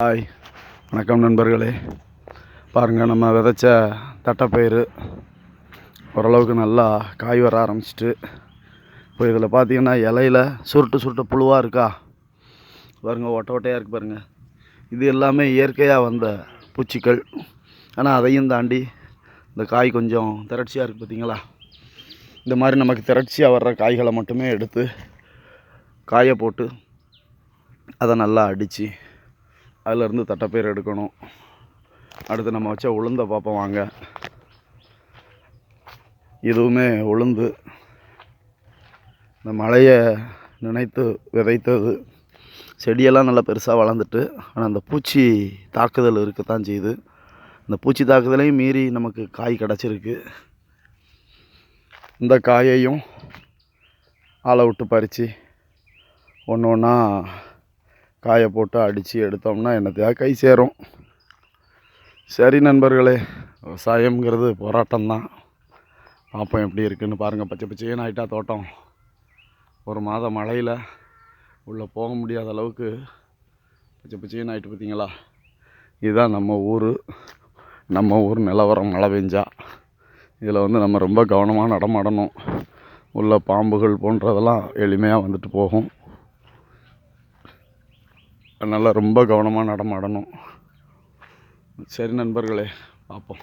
Hi வணக்கம் நண்பர்களே. பாருங்கள் நம்ம விதைச்ச தட்டைப்பயிறு ஓரளவுக்கு நல்லா காய் வர ஆரம்பிச்சிட்டு இப்போ இதில் பார்த்தீங்கன்னா இலையில சுருட்டு சுருட்டு புழுவாக இருக்கா? பாருங்கள் ஒட்டை ஒட்டையாக இருக்குது பாருங்கள் இது எல்லாமே இயற்கையாக வந்த பூச்சிகள் ஆனால் அதையும் தாண்டி இந்த காய் கொஞ்சம் திரட்சியாக இருக்குது பார்த்தீங்களா? இந்த மாதிரி நமக்கு திரட்சியாக வர்ற காய்களை மட்டுமே எடுத்து காய போட்டு அதை நல்லா அடித்து அதிலேருந்து தட்டைப்பயிர் எடுக்கணும். அடுத்து நம்ம வச்ச உளுந்தை பார்ப்போம் வாங்க. இதுவுமே உளுந்து. இந்த மழையை நினைத்து விதைத்தது. செடியெல்லாம் நல்லா பெருசாக வளர்ந்துட்டு ஆனால் அந்த பூச்சி தாக்குதல் இருக்கத்தான் செய்யுது. இந்த பூச்சி தாக்குதலையும் மீறி நமக்கு காய் கிடச்சிருக்கு. இந்த காயையும் ஆளை விட்டு பறித்து ஒன்று ஒன்றா காய போட்டு அடித்து எடுத்தோம்னா என்னத்தையா கை சேரும். சரி நண்பர்களே விவசாயம்ங்கிறது போராட்டம்தான். பார்ப்போம் எப்படி இருக்குதுன்னு பாருங்கள் பச்சை பச்சையே ஆகிட்டா தோட்டம். ஒரு மாத மழையில் உள்ளே போக முடியாத அளவுக்கு பச்சை பச்சைன்னு ஆகிட்டு பார்த்தீங்களா? இதுதான் நம்ம ஊர். நம்ம ஊர் நிலவரம் மழை பெஞ்சா. இதில் வந்து நம்ம ரொம்ப கவனமாக நடமாடணும். உள்ள பாம்புகள் போன்றதெல்லாம் எளிமையாக வந்துட்டு போகும். அதனால் ரொம்ப கவனமாக நடமாடணும். சரி நண்பர்களே பார்ப்போம்